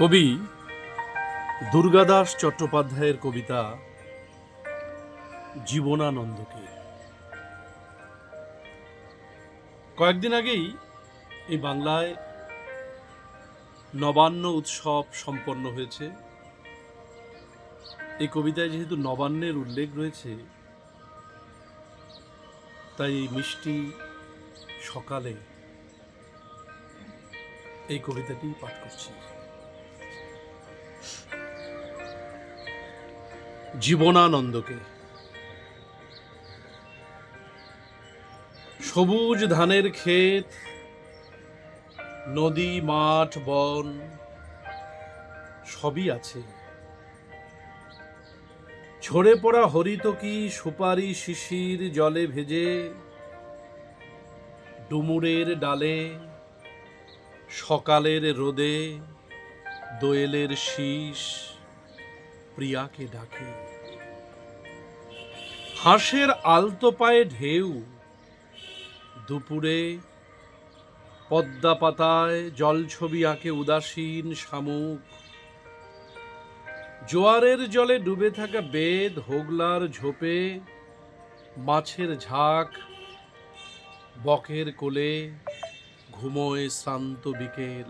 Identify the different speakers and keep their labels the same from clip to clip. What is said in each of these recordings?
Speaker 1: কবি দুর্গাদাস চট্টোপাধ্যায়ের কবিতা জীবনানন্দকে। কয়েকদিন আগেই এই বাংলায় নবান্ন উৎসব সম্পন্ন হয়েছে। এই কবিতায় যেহেতু নবান্নের উল্লেখ রয়েছে, তাই এই মিষ্টি সকালে এই কবিতাটি পাঠ করছি। জীবনানন্দকে। সবুজ ধানের ক্ষেত, নদী, মাঠ, বন, সবই আছে। ঝরে পড়া হরিতকি সুপারি শিশির জলে ভেজে, ডুমুরের ডালে, সকালের রোদে দোয়েলের শীষ প্রিয়াকে ডাকে। হাঁসের আলতো পায়ে ঢেউ। দুপুরে পদ্মা পাতায় জলছবি আঁকে উদাসীন শামুক। জোয়ারের জলে ডুবে থাকা বেদ হোগলার ঝোপে, মাছের ঝাঁক বকের কোলে ঘুমোয় শ্রান্ত বিকেল।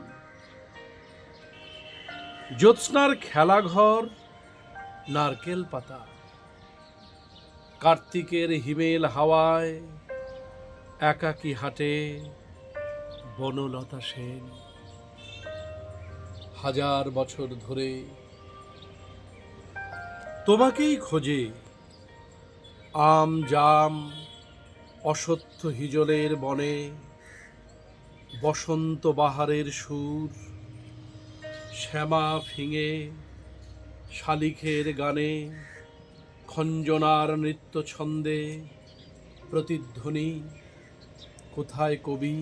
Speaker 1: জ্যোৎস্নার খেলাঘর নারকেল পাতা। কার্তিকের হিমেল হাওয়ায় একাকী হাটে বনলতা সেন। হাজার বছর ধরে তোমাকেই খোঁজে আম, জাম অসত্য হিজলের বনে, বসন্ত বাহারের সুর, শ্যামা ফিঙে শালিখের গানে, খঞ্জনার নৃত্য ছন্দে, প্রতিধ্বনি, কোথায় কবি,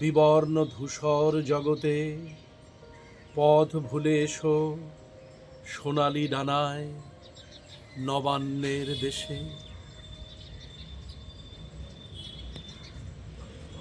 Speaker 1: বিবর্ণ ধূসর জগতে, পথ ভুলে এসো সোনালি ডানায়, নবান্নের দেশে।